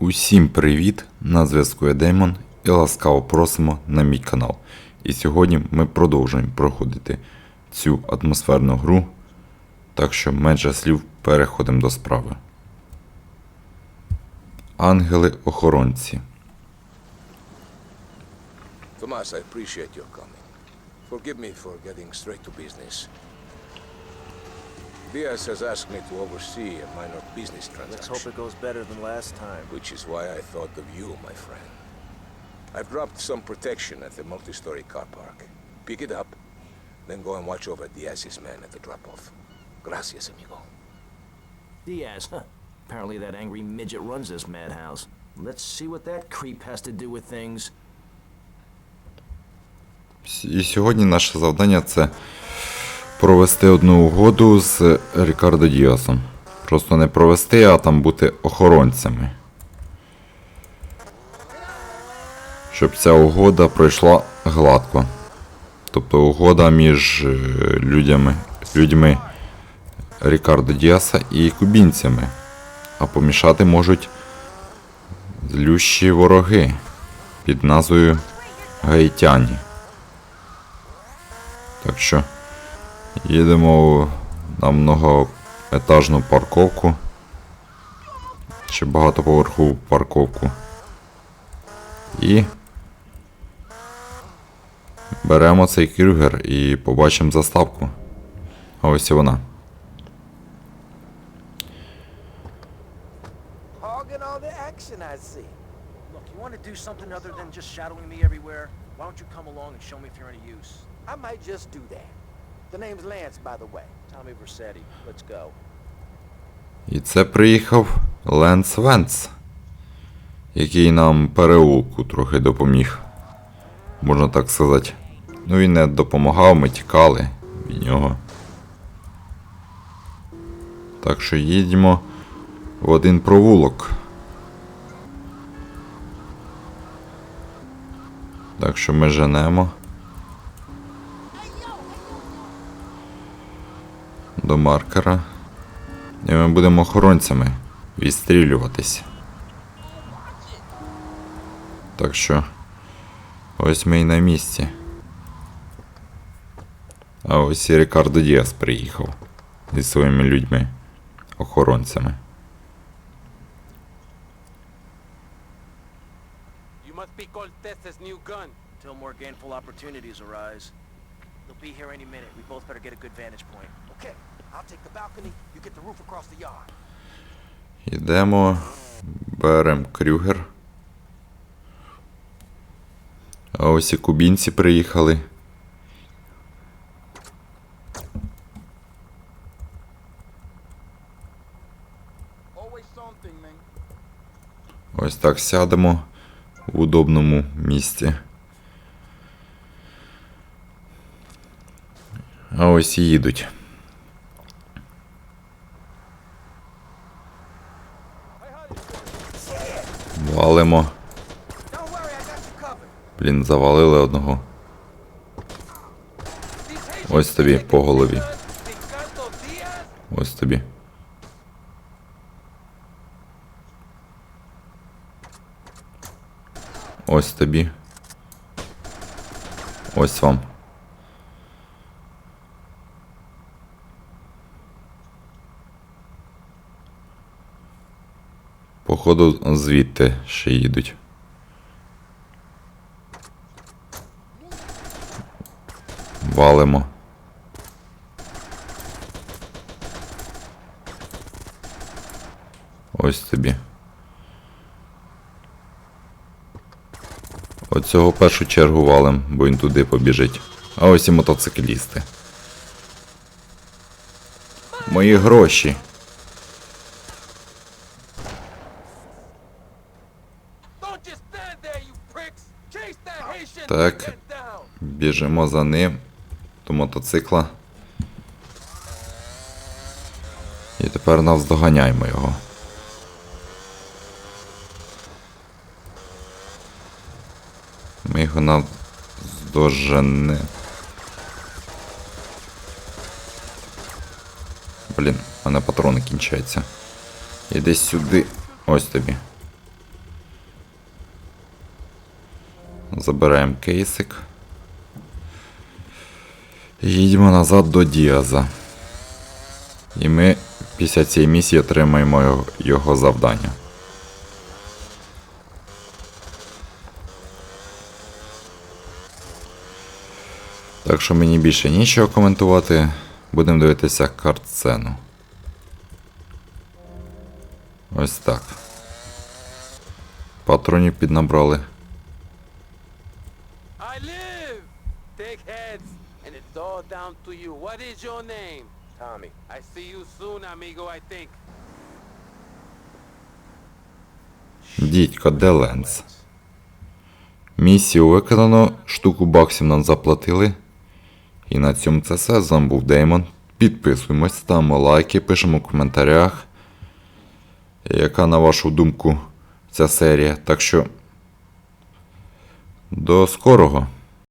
Усім привіт! На зв'язку я Деймон і ласкаво просимо на мій канал. І сьогодні ми продовжуємо проходити цю атмосферну гру. Так що менше слів переходимо до справи. Ангели-охоронці. Tomas, I appreciate your coming. Forgive me for getting straight to business. Diaz has asked me to oversee a minor business Let's transaction, hope it goes better than last time. which is why I thought of you, my friend. I've dropped some protection at the multi-story car park. Pick it up, then go and watch over Diaz's men at the drop-off. Gracias, amigo. Diaz, huh? Apparently that angry midget runs this madhouse. Let's see what that creep has to do with things. І сьогодні наше завдання це провести одну угоду з Рікардо Діасом. Просто не провести, а там бути охоронцями. Щоб ця угода пройшла гладко. Тобто угода між е, людьми, людьми Рікардо Діаса і кубінцями. А помішати можуть злющі вороги під назвою Гаїтяні. Так що їдемо на многоетажну парковку. Чи багатоповерхову парковку. І беремо цей крюгер і побачимо заставку. А ось і вона. Do something other than just shadowing me everywhere? Why don't you come along and show me if you're any use? I might just do that. The name's Lance, by the way. Tommy Versetti, let's go. І це приїхав Ленс Венц, який нам переулку трохи допоміг. Можна так сказати. Ну він не допомагав, ми тікали від нього. Так що їдемо в один провулок. Так що ми женемо. Маркера. І ми будемо охоронцями відстрілюватись. Так що ось ми і на місці. А ось і Рікардо Діас приїхав зі своїми людьми, охоронцями. You must be Cortez's new gun. Until more gainful opportunities arise. They'll be here any minute. We both better get a good vantage point. Okay, Йдемо, беремо крюгер. А ось і кубінці приїхали. Ось так сядемо в удобному місці. А ось і їдуть. Валимо. Блін, завалили одного. Ось тобі по голові. Ось тобі. Ось тобі. Ось вам. Походу звідти ще їдуть. Валимо. Ось тобі. Оцього першу чергу валим, бо він туди побіжить. А ось і мотоциклісти. Мої гроші. Don't just stand there, you pricks. Chase that Haitian Так. Біжимо за ним до мотоцикла. І тепер навздоганяємо його. Ми його навздожене. Блін, у мене патрони кінчаються. Іди сюди. Ось тобі. Забираємо кейсик. І Їдемо назад до Діаза. І ми після цієї місії отримаємо його, завдання. Так що мені більше нічого коментувати. Будемо дивитися картсцену. Ось так. Патронів піднабрали. All down to you. What is your name? Tommy. I see you soon, amigo, I think. Дідько, де Ленс? Місію виконано, штуку баксів нам заплатили. І на цьому це все. З вами був Деймон. Підписуємось, ставимо лайки, пишемо в коментарях, яка, на вашу думку, ця серія. Так що. До скорого!